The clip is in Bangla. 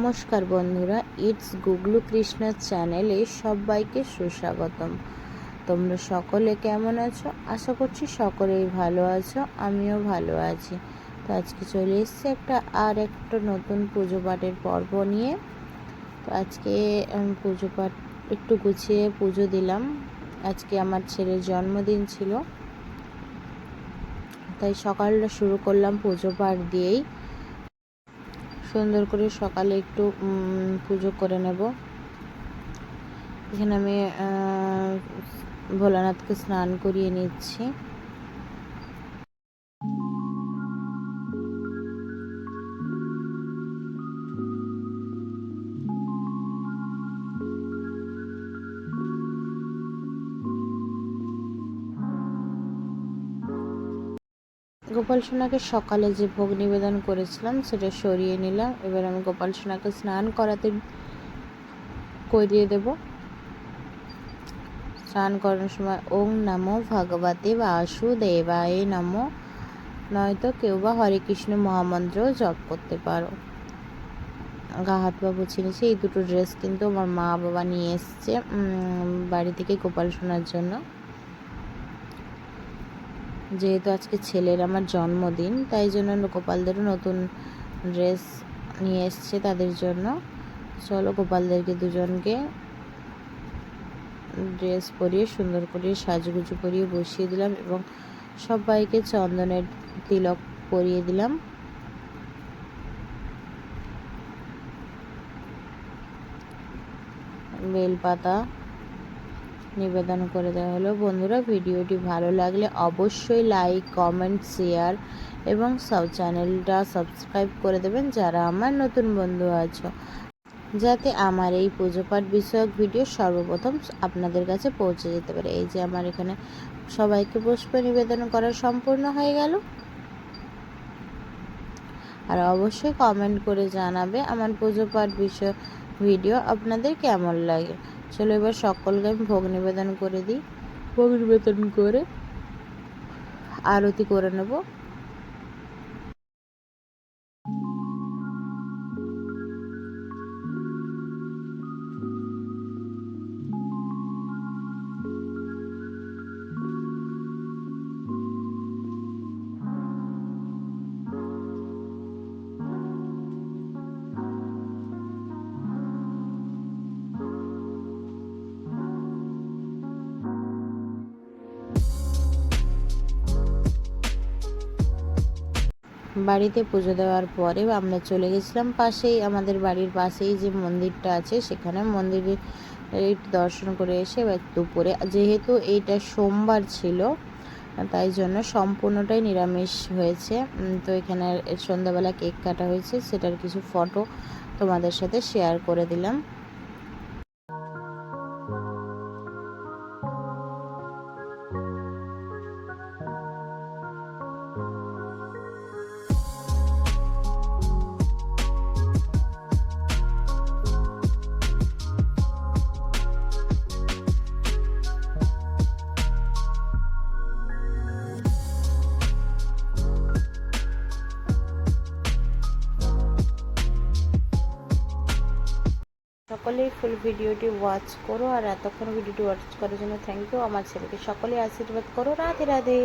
নমস্কার বন্ধুরা ইটস গুগলু কৃষ্ণ চ্যানেলে সবাইকে সুস্বাগতম। তোমরা সকলে কেমন আছো? আশা করছি সকলেই ভালো আছো, আমিও ভালো আছি। তো আজকে চলে এসেছি একটা আর একটা নতুন পুজো পাঠের পর্ব নিয়ে। তো আজকে পুজো পাঠ একটু গুছিয়ে পুজো দিলাম। আজকে আমার ছেলের জন্মদিন ছিল। তাই সকালটা শুরু করলাম পুজো পাঠ দিয়েই। সুন্দর করে সকালে একটু পুজো করে নেব। এখানে আমি ভোলানাথকে স্নান করিয়ে নিচ্ছি। গোপাল সোনাকে সকালে যে ভোগ নিবেদন করেছিলাম, সেটা সরিয়ে নিলাম। এবার আমি গোপাল সোনাকে স্নান করাতে করিয়ে দেব? স্নান করানোর সময় ওং নমো ভগবতে বাসুদেবায় নমো। নয়তো কেউ বা হরে কৃষ্ণ মহামন্ত্রও জপ করতে পারো। গা মুছে নিয়েছি, এই দুটো ড্রেস কিন্তু আমার মা বাবা নিয়ে এসছে বাড়ি থেকে গোপাল সোনার জন্য। যেহেতু আজকে ছেলের আমার জন্মদিন, তাই জন্য গোপালদেরও নতুন ড্রেস নিয়ে এসছে তাদের জন্য। চলো গোপালদেরকে দুজনকে ড্রেস পরিয়ে, সুন্দর করে সাজগুজু করিয়ে বসিয়ে দিলাম এবং সবাইকে চন্দনের তিলক পরিয়ে দিলাম। বেলপাতা নিবেদন করে দেওয়া হলো। বন্ধুরা, ভিডিওটি ভালো লাগলে অবশ্যই লাইক, কমেন্ট, শেয়ার এবং সব চ্যানেলটা সাবস্ক্রাইব করে দেবেন যারা আমার নতুন বন্ধু আছো। যাতে আমার এই পুজো পাঠ বিষয়ক ভিডিও সর্বপ্রথম আপনাদের কাছে পৌঁছে যেতে পারে। এই যে আমার এখানে সবাইকে পুষ্প নিবেদন করা সম্পূর্ণ হয়ে গেল। আর অবশ্যই কমেন্ট করে জানাবে আমার পুজো পাঠ বিষয় ভিডিও আপনাদের কেমন লাগে? চলো এবার সকলকে আমি ভোগ নিবেদন করে দিই। ভোগ নিবেদন করে আরতি করে নেব। বাড়িতে পুজো দেওয়ার পরে আমরা চলে গেছিলাম পাশেই, আমাদের বাড়ির পাশেই যে মন্দিরটা আছে, সেখানে মন্দিরের দর্শন করে এসে এবার দুপুরে, যেহেতু এইটা সোমবার ছিল, তাই জন্য সম্পূর্ণটাই নিরামিষ হয়েছে। তো এখানে সন্ধ্যাবেলা কেক কাটা হয়েছে, সেটার কিছু ফটো তোমাদের সাথে শেয়ার করে দিলাম। সকলেই ফুল ভিডিওটি ওয়াচ করো আর এতক্ষণ ভিডিওটি ওয়াচ করার জন্য থ্যাংক ইউ আমার ছেলেকে সকলে আশীর্বাদ করো। রাধে রাধে।